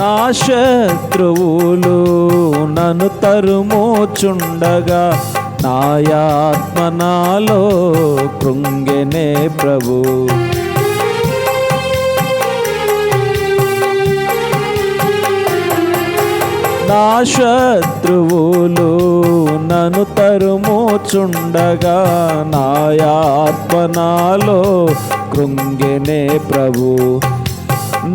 నా శత్రువులు నన్ను తరుమోచుండగా నాయాత్మ నాలో కృంగెనే ప్రభు. నా శత్రువులు నన్ను తరుమోచుండగా నాయాత్మ నాలో కృంగెనే ప్రభు.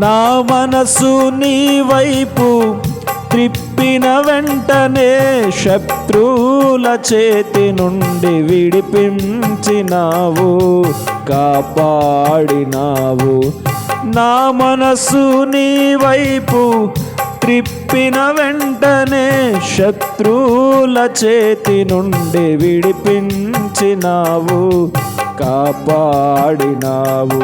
నా మనసు నీ వైపు త్రిప్పిన వెంటనే శత్రువుల చేతి నుండి విడిపించినావు కాపాడినావు. నా మనసు నీ వైపు త్రిప్పిన వెంటనే శత్రువుల చేతి నుండి విడిపించినావు కాపాడినావు.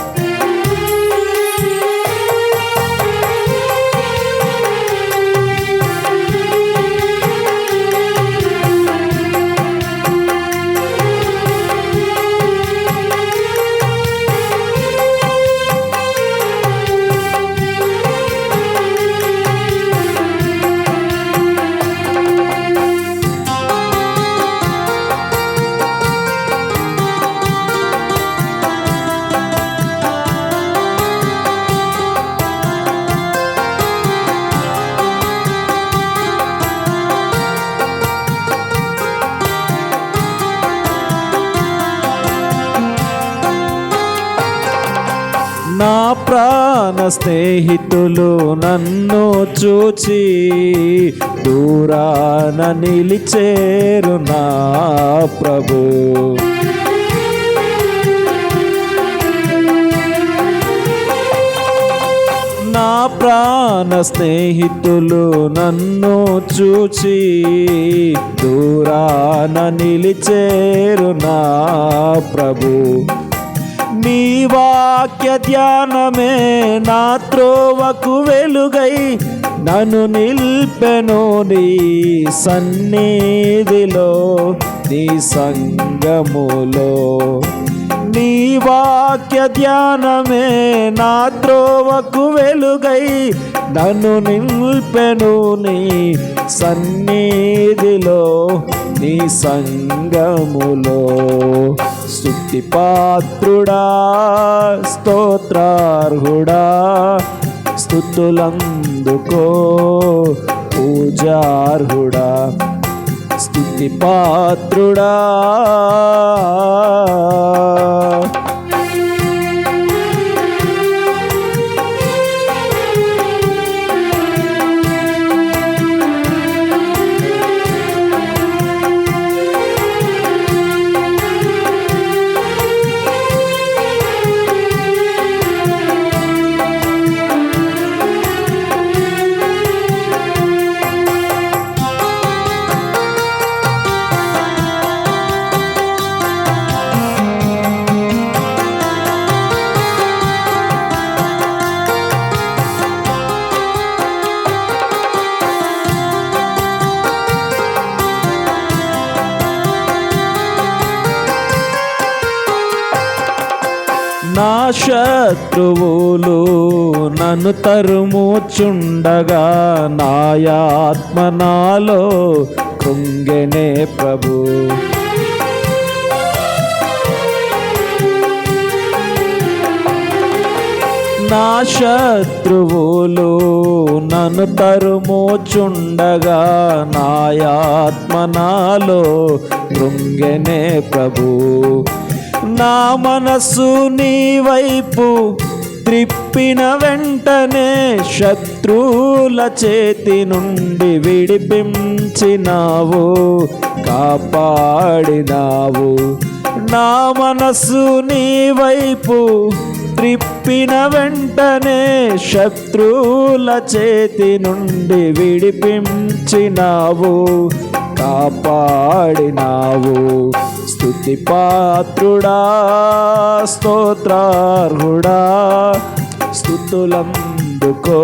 నా ప్రాణ స్నేహితులు నన్ను చూచి దూరాన నిలిచేరు నా ప్రభు. నా ప్రాణ స్నేహితులు నన్ను చూచి దూరాన నిలిచేరు నా ప్రభు. నీ వాక్య ధ్యానమే నా త్రోవకు వెలుగై నన్ను నిల్పెను నీ సన్నిధిలో నీ సంగములో. నీ వాక్య ధ్యానమే నా త్రోవకు వెలుగై నన్ను నిల్పెను నీ సన్నిధిలో నీ సంగములో. స్థుతి పాత్రుడా స్తోత్రార్హుడా స్తుతులందుకో పూజార్హుడా. స్థుతి పాత్రుడా శత్రువులు నన్ను తరుముచుండగా నాయాత్మ నాలో కృంగెనే ప్రభు. నా శత్రువులు నన్ను తరుముచుండగా నాయాత్మ నాలో కృంగెనే ప్రభు. నా మనసు నీ వైపు త్రిప్పిన వెంటనే శత్రువుల చేతి నుండి విడిపించినావు కాపాడినావు. నా మనసు నీ వైపు త్రిప్పిన వెంటనే శత్రువుల చేతి నుండి విడిపించినావు కాపాడినావు. స్థుతి పాత్రుడా స్తోత్రార్హుడా స్థుతులందుకో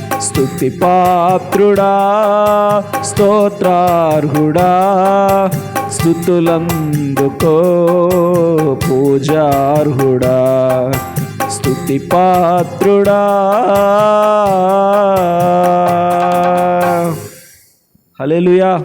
స్థుతి పాత్రుడా స్తోత్రార్హుడా స్థుతులందుకో పూజార్హుడా. స్థుతి పాత్రుడా. హల్లెలూయా.